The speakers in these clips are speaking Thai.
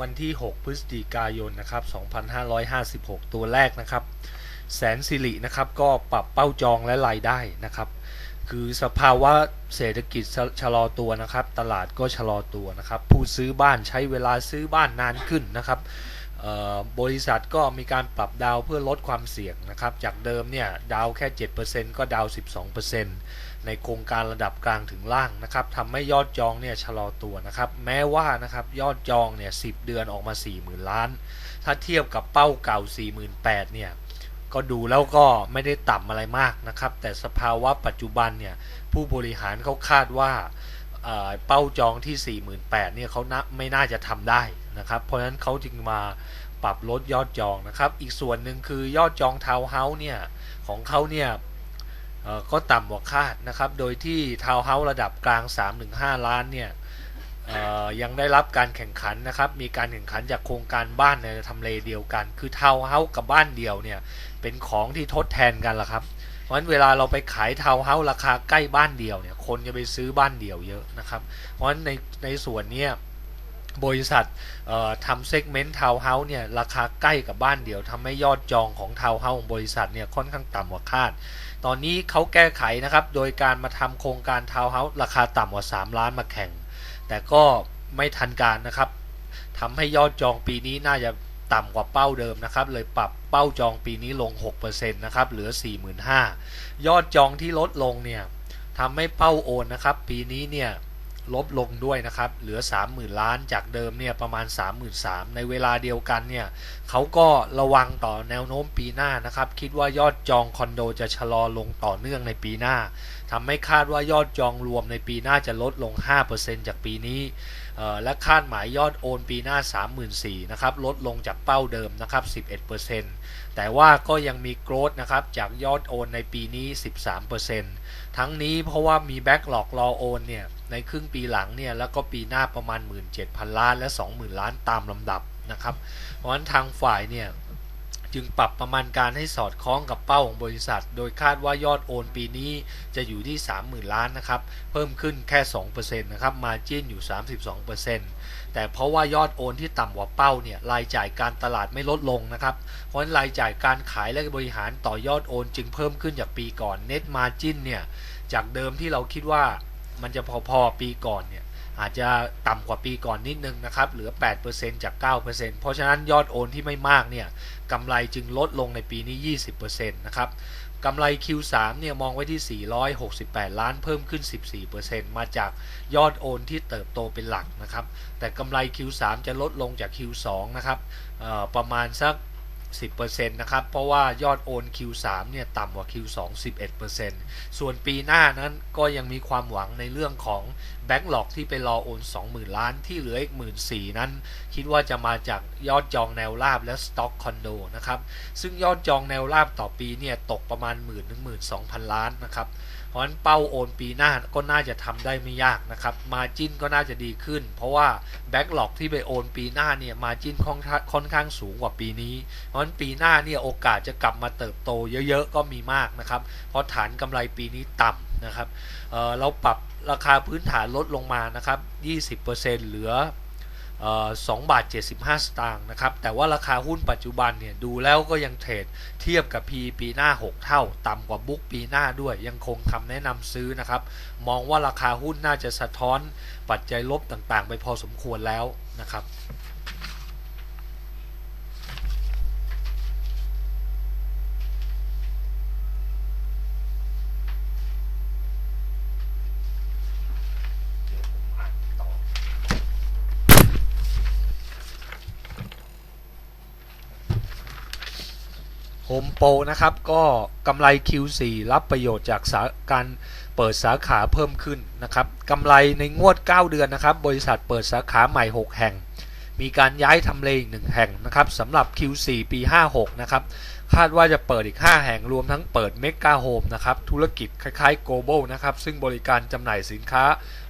วันที่ 6 พฤศจิกายนนะครับ2556 ตัวแรกนะครับ แสนสิรินะครับก็ปรับเป้าจองและรายได้นะครับ คือสภาวะเศรษฐกิจชะลอตัวนะครับ ตลาดก็ชะลอตัวนะครับ ผู้ซื้อบ้านใช้เวลาซื้อบ้านนานขึ้นนะครับบริษัทก็มีการปรับดาวเพื่อลดความเสี่ยงนะครับ จากเดิมเนี่ยดาวแค่ 7%ก็ดาว 12% ในโครงการระดับกลางถึงล่างนะครับทำให้ยอดจองเนี่ยชะลอตัวนะครับ แม้ว่านะครับยอดจองเนี่ย10เดือนออกมา 40,000 ล้าน ถ้าเทียบกับเป้าเก่า 48,000เนี่ยก็ดูแล้วก็ไม่ได้ต่ำอะไรมากนะครับ แต่สภาวะปัจจุบันเนี่ยผู้บริหารเขาคาดว่าเป้าจองที่ 48,000เนี่ยเขาไม่น่าจะทำได้นะครับ เพราะฉะนั้นเขาจึงมาปรับลดยอดจองนะครับ อีกส่วนหนึ่งคือยอดจองทาวน์เฮาส์เนี่ยของเขาเนี่ย ก็ต่ำกว่าคาดนะครับ โดยที่ทาวน์เฮาส์ระดับกลาง 3-5 ล้านเนี่ยยังได้รับการแข่งขันนะครับ มีการแข่งขันจากโครงการบ้านในทำเลเดียวกัน คือทาวน์เฮาส์กับบ้านเดียวเนี่ยเป็นของที่ทดแทนกันละครับ เพราะฉะนั้นเวลาเราไปขายทาวน์เฮาส์ราคาใกล้บ้านเดียวเนี่ย คนจะไปซื้อบ้านเดียวเยอะนะครับ เพราะฉะนั้นในในส่วนเนี้ยบริษัททำเซกเมนต์ทาวน์เฮาส์เนี่ยราคาใกล้กับบ้านเดียวทำให้ยอดจองของทาวน์เฮาส์ของบริษัทเนี่ยค่อนข้างต่ำกว่าคาด ตอนนี้เขาแก้ไขนะครับ โดยการมาทำโครงการทาวน์เฮาส์ราคาต่ำกว่า 3 ล้านมาแข่ง แต่ก็ไม่ทันการนะครับทำให้ยอดจองปีนี้น่าจะต่ำกว่าเป้าเดิมนะครับ เลยปรับเป้าจองปีนี้ลง 6%นะครับ เหลือ 45,000 ยอดจองที่ลดลงเนี่ยทำให้เป้าโอนนะครับ ปีนี้เนี่ย ลบลงด้วยนะครับ เหลือ 30,000 ล้านจากเดิมเนี่ยประมาณ 33,000ในเวลาเดียวกันเนี่ยเขาก็ระวังต่อแนวโน้มปีหน้านะครับ คิดว่ายอดจองคอนโดจะชะลอลงต่อเนื่องในปีหน้าทำให้คาดว่ายอดจองรวมในปีหน้าจะลดลง 5%จากปีนี้และคาดหมายยอดโอนปีหน้า 34,000นะครับลดลงจากเป้าเดิมนะครับ 11%แต่ว่าก็ยังมีโกรธนะครับจากยอดโอนในปีนี้ 13%ทั้งนี้เพราะว่ามีแบ็กหลอกรอโอนเนี่ย ในครึ่งปีหลังเนี่ยแล้วก็ปีหน้าประมาณ 17,000 ล้านและ 20,000 ล้านตามลำดับนะครับ เพราะฉะนั้นทางฝ่ายเนี่ยจึงปรับประมาณการให้สอดคล้องกับเป้าของบริษัท โดยคาดว่ายอดโอนปีนี้จะอยู่ที่ 30,000 ล้านนะครับ เพิ่มขึ้นแค่ 2%นะครับ มาจิ้นอยู่ 32%แต่เพราะว่ายอดโอนที่ต่ำกว่าเป้าเนี่ยรายจ่ายการตลาดไม่ลดลงนะครับ เพราะฉะนั้นรายจ่ายการขายและบริหารต่อยอดโอนจึงเพิ่มขึ้นจากปีก่อน เน็ตมาจิ้นเนี่ยจากเดิมที่เราคิดว่า มันจะพอๆปีก่อนเนี่ยอาจจะต่ำกว่าปีก่อนนิดนึงนะครับเหลือ 8%จาก 9%เพราะฉะนั้นยอดโอนที่ไม่มากเนี่ยกำไรจึงลดลงในปีนี้ 20%นะครับกำไร Q3 เนี่ยมองไว้ที่ 468 ล้านเพิ่มขึ้น 14%มาจากยอดโอนที่เติบโตเป็นหลักนะครับ แต่กำไร Q3 จะลดลงจาก Q2 นะครับประมาณสัก 10%นะครับ เพราะว่ายอดโอน Q3 เนี่ยต่ำกว่า Q2 11%ส่วนปีหน้านั้นก็ยังมีความหวังในเรื่องของแบ็กหลอกที่ไปรอโอน 20,000 ล้านที่เหลืออีก 14,000นั้น คิดว่าจะมาจากยอดจองแนวราบและสต็อกคอนโดนะครับ ซึ่งยอดจองแนวราบต่อปีเนี่ยตกประมาณ1 0 0 0 0ถึง12,000 ล้านนะครับ เพราะฉะนั้นเป้าโอนปีหน้าก็น่าจะทำได้ไม่ยากนะครับมาจิ้นก็น่าจะดีขึ้น เพราะว่าแบ็กหลอกที่ไปโอนปีหน้าเนี่ยมาจิ้นค่อนข้างค่อนข้างสูงกว่าปีนี้ เพราะฉะนั้นปีหน้าเนี่ยโอกาสจะกลับมาเติบโตเยอะๆก็มีมากนะครับ เพราะฐานกำไรปีนี้ต่ำนะครับเเราปรับราคาพื้นฐานลดลงมานะครับ 20%เหลือ สองบาท 75 สตางค์นะครับ แต่ว่าราคาหุ้นปัจจุบันเนี่ย ดูแล้วก็ยังเทรดเทียบกับ P ปีหน้า 6 เท่า ต่ำกว่าบุ๊กปีหน้าด้วย ยังคงคำแนะนำซื้อนะครับ มองว่าราคาหุ้นน่าจะสะท้อนปัจจัยลบต่างๆ ไปพอสมควรแล้วนะครับ เดี๋ยวผมอ่านต่อ โปรนะครับ ก็กำไร Q4 รับประโยชน์จากาการเปิดสาขาเพิ่มขึ้นนะครับกำไรในงวด 9 เดือนนะครับ บริษัทเปิดสาขาใหม่ 6 แห่ง มีการย้ายทำเลอีก1แห่งนะครับสำหรับ Q4 ปี 56 นะครับ คาดว่าจะเปิดอีก 5 แห่งรวมทั้งเปิดเมก a โฮมนะครับ ธุรกิจคล้ายๆ global นะครับ ซึ่งบริการจำหน่ายสินค้า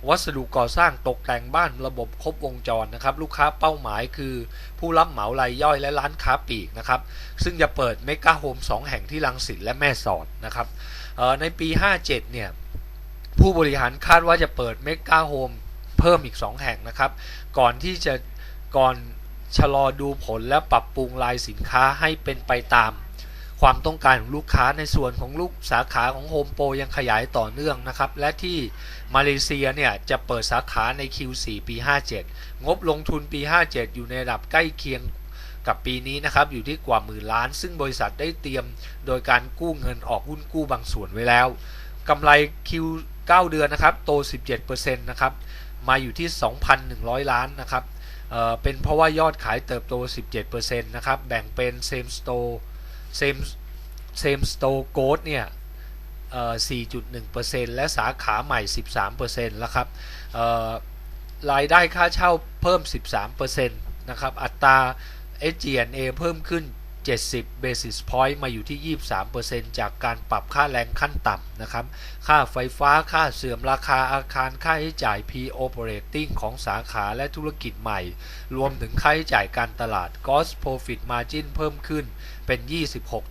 วัสดุก่อสร้างตกแต่งบ้านระบบครบวงจรนะครับ ลูกค้าเป้าหมายคือ ผู้รับเหมารายย่อยและร้านค้าปลีกนะครับ ซึ่งจะเปิดเมก a โฮม2 แห่งที่ลังสิตและแม่สอดนะครับในปี 57 เนี่ย ผู้บริหารคาดว่าจะเปิดเมก a โฮมเพิ่มอีก 2 แห่งนะครับ ก่อนที่จะก่อนชะลอดูผลและปรับปรุงลายสินค้าให้เป็นไปตาม ความต้องการของลูกค้าในส่วนของลูกสาขาของโฮมโปรยังขยายต่อเนื่องนะครับ และที่มาเลเซียเนี่ยจะเปิดสาขาใน Q4 ปี 57 งบลงทุนปี 57 อยู่ในระดับใกล้เคียงกับปีนี้นะครับอยู่ที่กว่าหมื่นล้าน ซึ่งบริษัทได้เตรียมโดยการกู้เงินออกหุ้นกู้บางส่วนไว้แล้วกำไร Q 9 เดือนนะครับโต 17%นะครับมาอยู่ที่ 2,100 ล้านนะครับเออเป็นเพราะว่ายอดขายเติบโต 17%นะครับแบ่งเป็น same store เซมเซมสโตโกดเนี่ยเอ่อ4.1%และสาขาใหม่ 13%แล้วครับรายได้ค่าเช่าเพิ่ม 13%นะครับ อัตรา SG&A เพิ่มขึ้น 70 basis point มาอยู่ที่ 23%จากการปรับค่าแรงขั้นต่ำนะครับ ค่าไฟฟ้า ค่าเสื่อมราคาอาคาร ค่าใช้จ่าย P-operating ของสาขาและธุรกิจใหม่ รวมถึงค่าใช้จ่ายการตลาด Gross Profit Margin เพิ่มขึ้นเป็น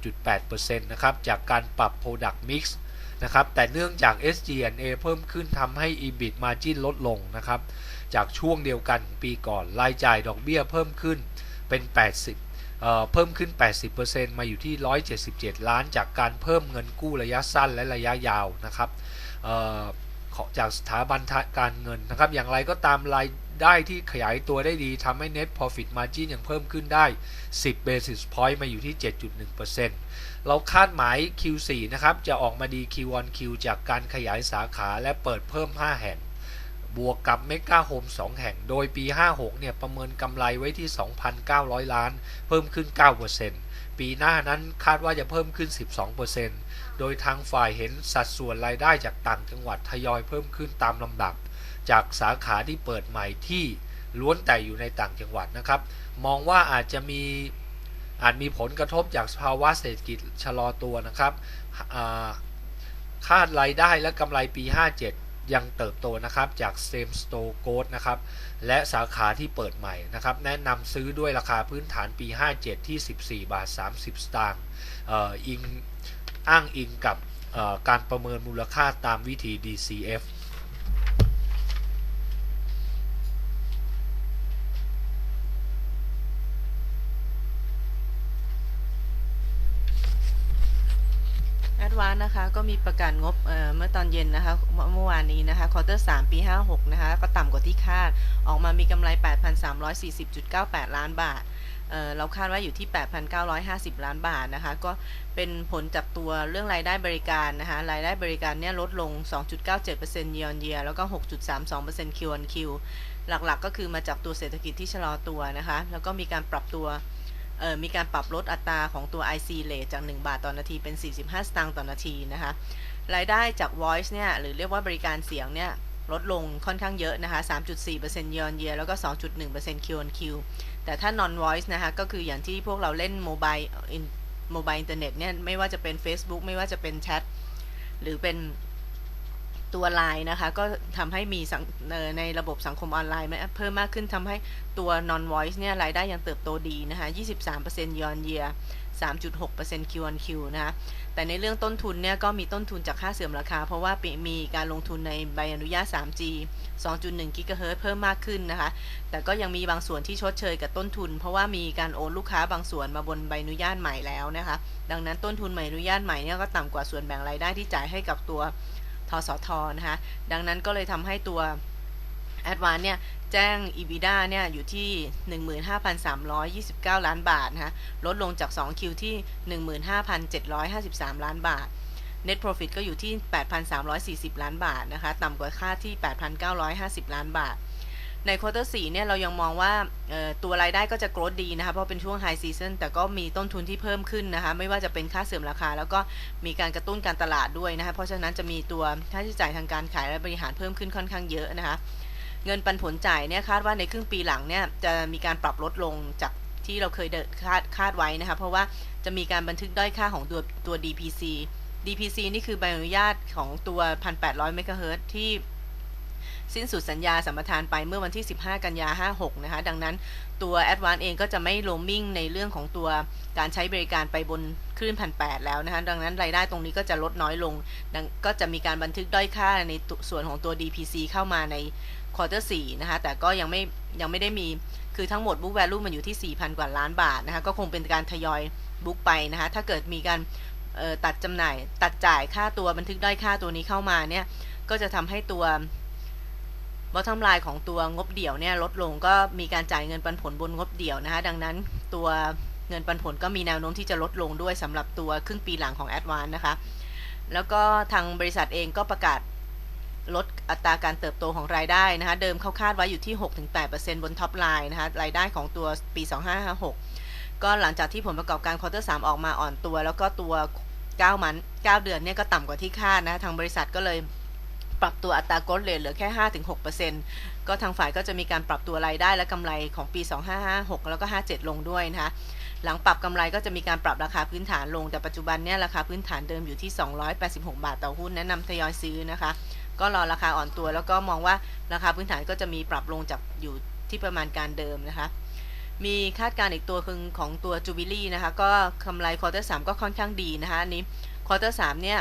26.8%นะครับ จากการปรับ Product Mix นะครับ แต่เนื่องจาก SG&A เพิ่มขึ้นทำให้ EBIT Margin ลดลงนะครับ จากช่วงเดียวกันปีก่อน รายจ่ายดอกเบี้ยเพิ่มขึ้นเป็น 80 เพิ่มขึ้น 80%มาอยู่ที่ 177 ล้าน จากการเพิ่มเงินกู้ระยะสั้นและระยะยาวนะครับจากสถาบันการเงินนะครับ อย่างไรก็ตามรายได้ที่ขยายตัวได้ดีทำให้ Net Profit Margin ยังเพิ่มขึ้นได้ 10 basis point มาอยู่ที่ 7.1%เราคาดหมาย Q4 นะครับ จะออกมาดี Q1Q จากการขยายสาขาและเปิดเพิ่ม 5 แห่ง บวกกับเมกาโฮม2 แห่ง โดยปี 56 เนี่ย ประเมินกำไรไว้ที่ 2,900 ล้าน เพิ่มขึ้น 9%ปีหน้านั้นคาดว่าจะเพิ่มขึ้น 12%โดยทางฝ่ายเห็นสัดส่วนรายได้จากต่างจังหวัดทยอยเพิ่มขึ้นตามลำดับ จากสาขาที่เปิดใหม่ที่ล้วนแต่อยู่ในต่างจังหวัดนะครับ มองว่าอาจจะมีอาจมีผลกระทบจากสภาวะเศรษฐกิจชะลอตัวนะครับคาดรายได้และกำไรปี 57 ยังเติบโตนะครับจาก same store growth นะครับและสาขาที่เปิดใหม่นะครับแนะนำซื้อด้วยราคาพื้นฐานปี 57 ที่ 14 บาท 30 สตางค์อิงอ้างอิงกับการประเมินมูลค่าตามวิธี DCF ดวานนะคะ ก็มีประกาศงบเเมื่อตอนเย็นนะคะ เมื่อวานนี้นะคะควอเตอร์3ปี 56 นะคะ ก็ต่ำกว่าที่คาด ออกมามีกำไร 8,340.98 ล้านบาทเเราคาดว่าอยู่ที่ 8,950 ล้านบาทนะคะ ก็เป็นผลจากตัวเรื่องรายได้บริการนะคะ รายได้บริการเนี่ยลดลง 2.97% year on year แล้วก็ 6.32% Q on Q หลักๆ ก็คือมาจากตัวเศรษฐกิจที่ชะลอตัวนะคะ แล้วก็มีการปรับตัว มีการปรับลดอัตราของตัว IC rate จาก 1 บาทต่อนาทีเป็น 45 สตางค์ต่อนาทีนะคะรายได้จาก voice เนี่ยหรือเรียกว่าบริการเสียงเนี่ยลดลงค่อนข้างเยอะนะคะ 3.4% year on year แล้วก็ 2.1% Q on Q แต่ถ้า non voice นะคะ ก็คืออย่างที่พวกเราเล่นโมบายโมบายอินเทอร์เน็ตเนี่ย ไม่ว่าจะเป็น Facebook ไม่ว่าจะเป็นแชท หรือเป็น ตัวไลน์นะคะก็ทำให้มีในระบบสังคมออนไลน์เพิ่มมากขึ้นทำให้ตัว non voice เนี่ยรายได้ยังเติบโตดีนะคะ23% year on year 3.6% Q on Q นะคะแต่ในเรื่องต้นทุนเนี่ยก็มีต้นทุนจากค่าเสื่อมราคา เพราะว่ามีการลงทุนในใบอนุญาต 3G 2.1 GHz เพิ่มมากขึ้นนะคะ แต่ก็ยังมีบางส่วนที่ชดเชยกับต้นทุน เพราะว่ามีการโอนลูกค้าบางส่วนมาบนใบอนุญาตใหม่แล้วนะคะ ดังนั้นต้นทุนใบอนุญาตใหม่เนี่ยก็ต่ำกว่าส่วนแบ่งรายได้ที่จ่ายให้กับตัว ทสทนะคะ ดังนั้นก็เลยทำให้ตัว a d v a n c e เนี่ยแจ้ง EBITDA เนี่ยอยู่ที่ 15,329 ล้านบาทนะคะลดลงจาก 2Q ที่ 15,753 ล้านบาท Net Profit ก็อยู่ที่ 8,340 ล้านบาทนะคะ ต่ำกว่าค่าที่ 8,950 ล้านบาท ในควอเตอร์สี่เนี่ยเรายังมองว่าตัวรายได้ก็จะโกรดดีนะคะ เพราะเป็นช่วงไฮซีซันแต่ก็มีต้นทุนที่เพิ่มขึ้นนะคะ ไม่ว่าจะเป็นค่าเสื่อมราคา แล้วก็มีการกระตุ้นการตลาดด้วยนะคะ เพราะฉะนั้นจะมีตัวค่าใช้จ่ายทางการขายและบริหารเพิ่มขึ้นค่อนข้างเยอะนะคะ เงินปันผลจ่ายเนี่ยคาดว่าในครึ่งปีหลังเนี่ยจะมีการปรับลดลงจากที่เราเคยคาดคาดไว้นะคะ เพราะว่าจะมีการบันทึกด้อยค่าของตัวตัว DPC DPC นี่คือใบอนุญาตของตัว 1,800 เมกะเฮิรตที่ สิ้นสุดสัญญาสัมปทานไปเมื่อวันที่ 15 กันยา 56 นะคะ ดังนั้นตัว a d v a n c e เองก็จะไม่โรมมิ่งในเรื่องของตัวการใช้บริการไปบนคลื่นพันแแล้วนะคะ ดังนั้นรายได้ตรงนี้ก็จะลดน้อยลงงก็จะมีการบันทึกด้อยค่าในส่วนของตัว DPC เข้ามาในควอเตอร์4นะคะ แต่ก็ยังไม่ยังไม่ได้มี คือทั้งหมด book value มันอยู่ที่ 4,000 กว่าล้านบาทนะคะ ก็คงเป็นการทยอย book ไปนะคะ ถ้าเกิดมีการตัดจำหน่าย ตัดจ่ายค่าตัวบันทึกด้อยค่าตัวนี้เข้ามาเนี่ย ก็จะทำให้ตัว bottom line ของตัวงบเดี่ยวเนี่ยลดลงก็มีการจ่ายเงินปันผลบนงบเดี่ยวนะคะ ดังนั้นตัวเงินปันผลก็มีแนวโน้มที่จะลดลงด้วยสำหรับตัวครึ่งปีหลังของ a d v a n c e นะคะ แล้วก็ทางบริษัทเองก็ประกาศลดอัตราการเติบโตของรายได้นะคะ เดิมเขาคาดไว้อยู่ที่ 6-8%บนท็อปไลน์นะคะ รายได้ของตัวปี 2556 ก็หลังจากที่ผลประกอบการควอเตอร์3ออกมาอ่อนตัว แล้วก็ตัว 9 มัน 9 เดือนเนี่ยก็ต่ำกว่าที่คาดนะ ทางบริษัทก็เลย ปรับตัวอัตรากลดเลทเหลือแค่ 5-6%ก็ทางฝ่ายก็จะมีการปรับตัวรายได้และกำไรของปี 2556 แล้วก็ 57 ลงด้วยนะคะหลังปรับกำไรก็จะมีการปรับราคาพื้นฐานลง แต่ปัจจุบันเนี่ยราคาพื้นฐานเดิมอยู่ที่ 286 บาทต่อหุ้นแนะนำทยอยซื้อนะคะ ก็รอราคาอ่อนตัวแล้วก็มองว่าราคาพื้นฐานก็จะมีปรับลงจากอยู่ที่ประมาณการเดิมนะคะมีคาดการณ์อีกตัวคือของตัวจูบิลี่นะคะ ก็กำไรควอเตอร์สก็ค่อนข้างดีนะคะอันนี้ควอเตอร์สเนี่ย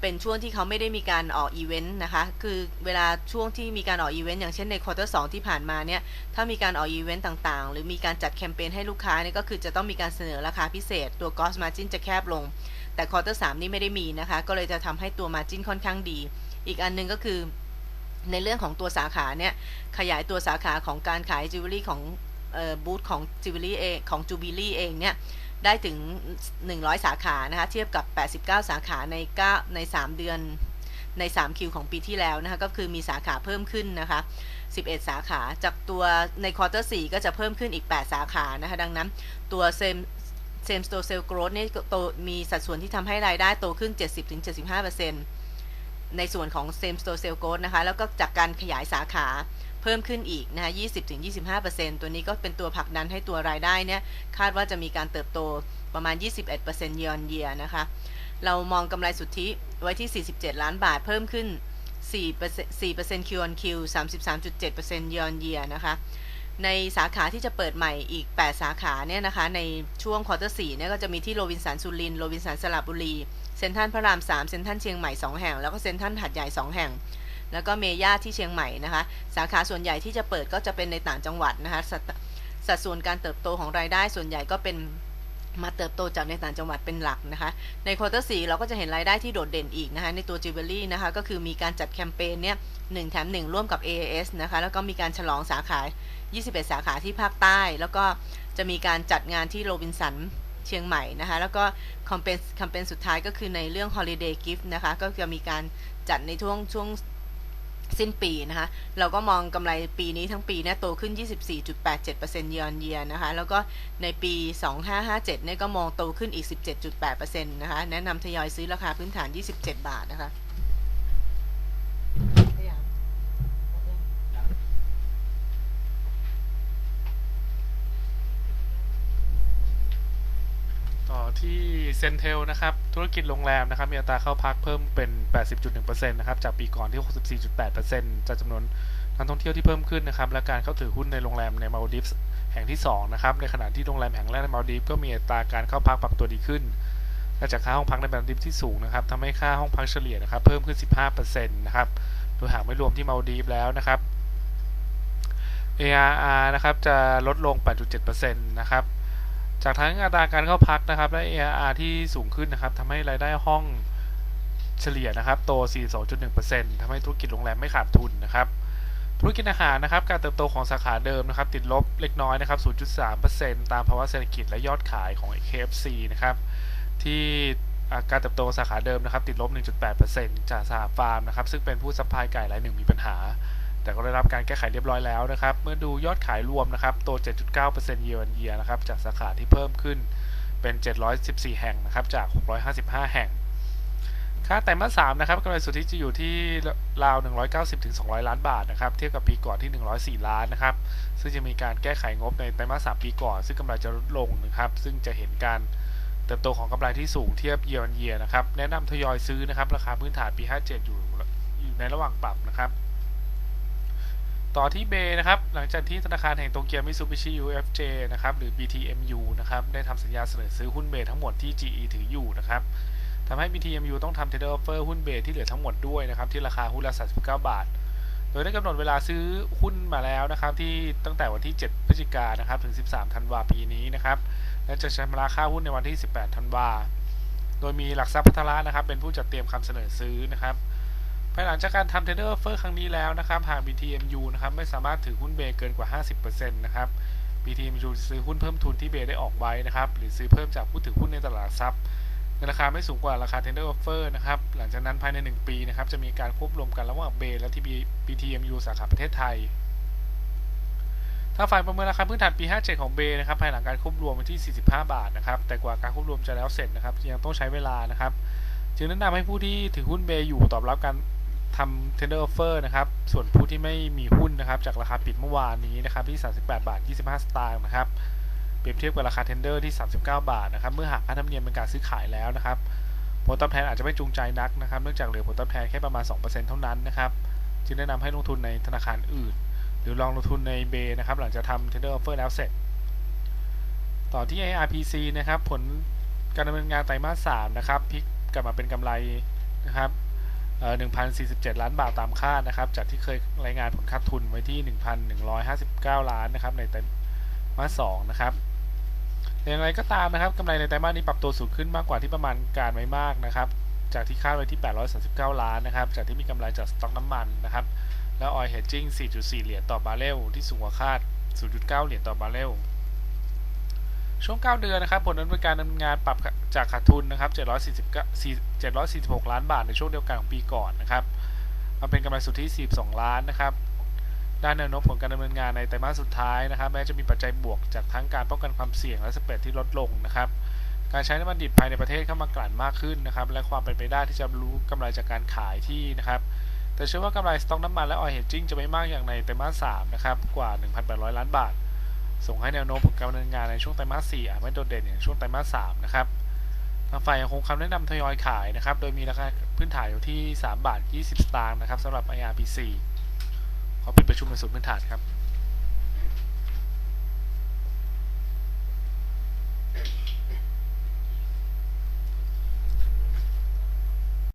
เป็นช่วงที่เขาไม่ได้มีการออกอีเวนต์นะคะ คือเวลาช่วงที่มีการออกอีเวนต์อย่างเช่นในควอเตอร์สที่ผ่านมาเนี่ย ถ้ามีการออกอีเวนต์ต่างๆ หรือมีการจัดแคมเปญให้ลูกค้าเนี่ยก็คือจะต้องมีการเสนอราคาพิเศษ ตัว gross margin จะแคบลง แต่ควอเตอร์สนี่ไม่ได้มีนะคะ ก็เลยจะทำให้ตัว margin ค่อนข้างดี อีกอันหนึงก็คือ ในเรื่องของตัวสาขาเนี่ย ขยายตัวสาขาของการขายจิวเวลรี่ของบูธของจิวเวลรี่เองของจูบิลี่เองเนี่ย ได้ถึง 100 สาขานะคะ เทียบกับ 89 สาขาใน9ใน 3 เดือนใน 3 คิวของปีที่แล้วนะคะ ก็คือมีสาขาเพิ่มขึ้นนะคะ 11 สาขา จากตัวในควอเตอร์ 4 ก็จะเพิ่มขึ้นอีก 8 สาขานะคะ ดังนั้นตัวเซมเซมสโตเซลโกรดนี่โตมีสัดส่วนที่ทำให้รายได้โตขึ้น 70-75%ในส่วนของ same store sale growth นะคะ แล้วก็จากการขยายสาขา เพิ่มขึ้นอีกนะคะ20-25%ตัวนี้ก็เป็นตัวผลักดันให้ตัวรายได้เนี่ยคาดว่าจะมีการเติบโตประมาณ 21% year on year นะคะ เรามองกำไรสุทธิไว้ที่ 47 ล้านบาทเพิ่มขึ้น4% 4% Q on Q 33.7% year on year นะคะ ในสาขาที่จะเปิดใหม่อีก 8 สาขาเนี่ยนะคะ ในช่วงควอเตอร์4เนี่ยก็จะมีที่โรบินสันสุรินโรบินสันสระบุรี เซ็นทรัลพระราม 3 เซ็นทรัลเชียงใหม่ 2 แห่ง แล้วก็เซ็นทรัลหัดใหญ่ 2 แห่ง แล้วก็เมย่าที่เชียงใหม่นะคะ สาขาส่วนใหญ่ที่จะเปิดก็จะเป็นในต่างจังหวัดนะคะสสัดส่วนการเติบโตของรายได้ส่วนใหญ่ก็เป็นมาเติบโตจากในต่างจังหวัดเป็นหลักนะคะ ในควอเตอร์4เราก็จะเห็นรายได้ที่โดดเด่นอีกนะคะ ในตัวจิวเวลรี่นะคะ ก็คือมีการจัดแคมเปญเนี่ย1แถม 1 ร่วมกับ AAS นะคะ แล้วก็มีการฉลองสาขา 21 สาขาที่ภาคใต้ แล้วก็จะมีการจัดงานที่โรบินสันเชียงใหม่นะคะ แล้วก็คอมเปญคอมเปญสุดท้ายก็คือในเรื่อง Holiday Gift นะคะ ก็จะมีการจัดในช่วงช่วง สิ้นปีนะคะ เราก็มองกำไรปีนี้ทั้งปีเนี่ยโตขึ้น 24.87% year on year นะคะ แล้วก็ในปี 2557เนี่ยก็มองโตขึ้นอีก 17.8%นะคะ แนะนำทยอยซื้อราคาพื้นฐาน 27 บาทนะคะ ต่อ ที่เซนเทลนะครับ ธุรกิจโรงแรมนะครับ มีอัตราเข้าพักเพิ่มเป็น 80.1%นะครับ จากปีก่อนที่ 64.8%จากจำนวนนักท่องเที่ยวที่เพิ่มขึ้นนะครับ และการเข้าถือหุ้นในโรงแรมในมาลดีฟส์แห่งที่ 2 นะครับ ในขณะที่โรงแรมแห่งแรกในมาลดีฟก็มีอัตราการเข้าพักปรับตัวดีขึ้นและจากค่าห้องพักในมาลดีฟที่สูงนะครับทำให้ค่าห้องพักเฉลี่ยนะครับ เพิ่มขึ้น 15%นะครับ โดยหากไม่รวมที่มาลดีฟแล้วนะครับ ARR นะครับจะลดลง 8.7%นะครับ จากทั้งอัตราการเข้าพักนะครับและ ARR ที่สูงขึ้นนะครับทำให้รายได้ห้องเฉลี่ยนะครับโต 42.1%ทำให้ธุรกิจโรงแรมไม่ขาดทุนนะครับ ธุรกิจอาหารนะครับ การเติบโตของสาขาเดิมนะครับ ติดลบเล็กน้อยนะครับ 0.3%ตามภาวะเศรษฐกิจและยอดขายของ KFC นะครับ ที่การเติบโตสาขาเดิมนะครับ ติดลบ 1.8%จากสหฟาร์มนะครับ ซึ่งเป็นผู้ซัพพลายไก่รายหนึ่งมีปัญหา แต่ก็ได้รับการแก้ไขเรียบร้อยแล้วนะครับ เมื่อดูยอดขายรวมนะครับโต 7.9% year on year นะครับ จากสาขาที่เพิ่มขึ้นเป็น 714 แห่งนะครับ จาก 655 แห่ง ค่าไตรมาส3นะครับกำไรสุทธิจะอยู่ที่ราว 190-200 ล้านบาทนะครับ เทียบกับปีก่อนที่ 104 ล้านนะครับ ซึ่งจะมีการแก้ไขงบในไตรมาส3ปีก่อน ซึ่งกำไรจะลดลงนะครับ ซึ่งจะเห็นการเติบโตของกำไรที่สูงเทียบ year on year นะครับ แนะนำทยอยซื้อนะครับ ราคาพื้นฐานปี 57 อยู่อยู่ในระหว่างปรับนะครับ ต่อที่เบนะครับ หลังจากที่ธนาคารแห่งโตเกียวมิซูบิชิ UFJ นะครับ หรือ BTMU นะครับ ได้ทำสัญญาเสนอซื้อหุ้นเบทั้งหมดที่ GE ถืออยู่นะครับทำให้ BTMU ต้องทำ tender offer หุ้นเบที่เหลือทั้งหมดด้วยนะครับ ที่ราคาหุ้นละ39 บาท โดยได้กำหนดเวลาซื้อหุ้นมาแล้วนะครับที่ตั้งแต่วันที่ 7 พฤศจิกายนนะครับถึง 13 ธันวาปีนี้นะครับ และจะชำระค่าหุ้นในวันที่ 18 ธันวา โดยมีหลักทรัพย์พัทละนะครับ เป็นผู้จัดเตรียมคำเสนอซื้อนะครับ ภายหลังจากการทำ tender offer ครั้งนี้แล้วนะครับ หาก BTMU นะครับไม่สามารถถือหุ้นเบเกินกว่า 50%นะครับ BTMU ซื้อหุ้นเพิ่มทุนที่เบได้ออกไว้นะครับ หรือซื้อเพิ่มจากผู้ถือหุ้นในตลาดหลักทรัพย์ในราคาไม่สูงกว่าราคา tender offer นะครับ หลังจากนั้นภายใน 1 ปีนะครับ จะมีการควบรวมกันระหว่างเบและที่ BTMU สาขาประเทศไทยถ้าฝ่ายประเมินราคาพื้นฐานปี 57 ของเบนะครับ ภายหลังการควบรวมวันที่ 45 บาทนะครับ แต่กว่าการควบรวมจะแล้วเสร็จนะครับ ยังต้องใช้เวลานะครับ จึงแนะนำให้ผู้ที่ถือหุ้นเบอยู่ตอบรับการ ทำ tender offer นะครับ ส่วนผู้ที่ไม่มีหุ้นนะครับ จากราคาปิดเมื่อวานนี้นะครับที่ 38 บาท 25 สตางค์นะครับ เปรียบเทียบกับราคา tender ที่ 39 บาทนะครับ เมื่อหักค่าธรรมเนียมเป็นการซื้อขายแล้วนะครับ ผลตอบแทนอาจจะไม่จูงใจนักนะครับ เนื่องจากเหลือผลตอบแทนแค่ประมาณ 2%เท่านั้นนะครับ จึงแนะนำให้ลงทุนในธนาคารอื่น หรือลองลงทุนในเบนะครับ หลังจากทำ tender offer แล้วเสร็จ ต่อที่ ARPC นะครับ ผลการดำเนินงานไตรมาส 3 นะครับพลิกกลับมาเป็นกำไรนะครับ 1,047 ล้านบาทตามคาดนะครับ จากที่เคยรายงานผลขาดทุนไว้ที่ 1,159 ล้านนะครับในไตรมาส2นะครับอย่างไรก็ตามนะครับกำไรในไตรมาสนี้ปรับตัวสูงขึ้นมากกว่าที่ประมาณการไว้มากนะครับ จากที่คาดไว้ที่ 839 ล้านนะครับ จากที่มีกำไรจากสต็อกน้ำมันนะครับ แล้ว oil hedging 4.4 เหรียญต่อบาร์เรลที่สูงกว่าคาด 0.9 เหรียญต่อบาร์เรล ช่วง 9 เดือนนะครับผลดำเนินการดำเนินงานปรับจากขาดทุนนะครับ749 746 ล้านบาทในช่วงเดียวกันของปีก่อนนะครับมาเป็นกำไรสุทธิ 42 ล้านนะครับด้านแนวโน้มผลการดำเนินงานในไตรมาสสุดท้ายนะครับ แม้จะมีปัจจัยบวกจากทั้งการป้องกันความเสี่ยงและสเปรดที่ลดลงนะครับ การใช้น้ำมันดิบภายในประเทศเข้ามากลั่นมากขึ้นนะครับ และความเป็นไปได้ที่จะรู้กำไรจากการขายที่นะครับ แต่เชื่อว่ากำไรสต็อกน้ำมันและ oil hedging จะไม่มากอย่างในไตรมาส3นะครับ กว่า 1,800 ล้านบาท ส่งให้แนวโน้มผลการดำเนินงานในช่วงไตรมาส4อาจไม่โดดเด่นอย่างช่วงไตรมาส3นะครับทางฝ่ายยังคงคำแนะนำทยอยขายนะครับ โดยมีราคาพื้นฐานอยู่ที่ 3 บาท 20 สตางค์นะครับสำหรับ IRPC ขอปิดประชุมในส่วนพื้นฐานครับ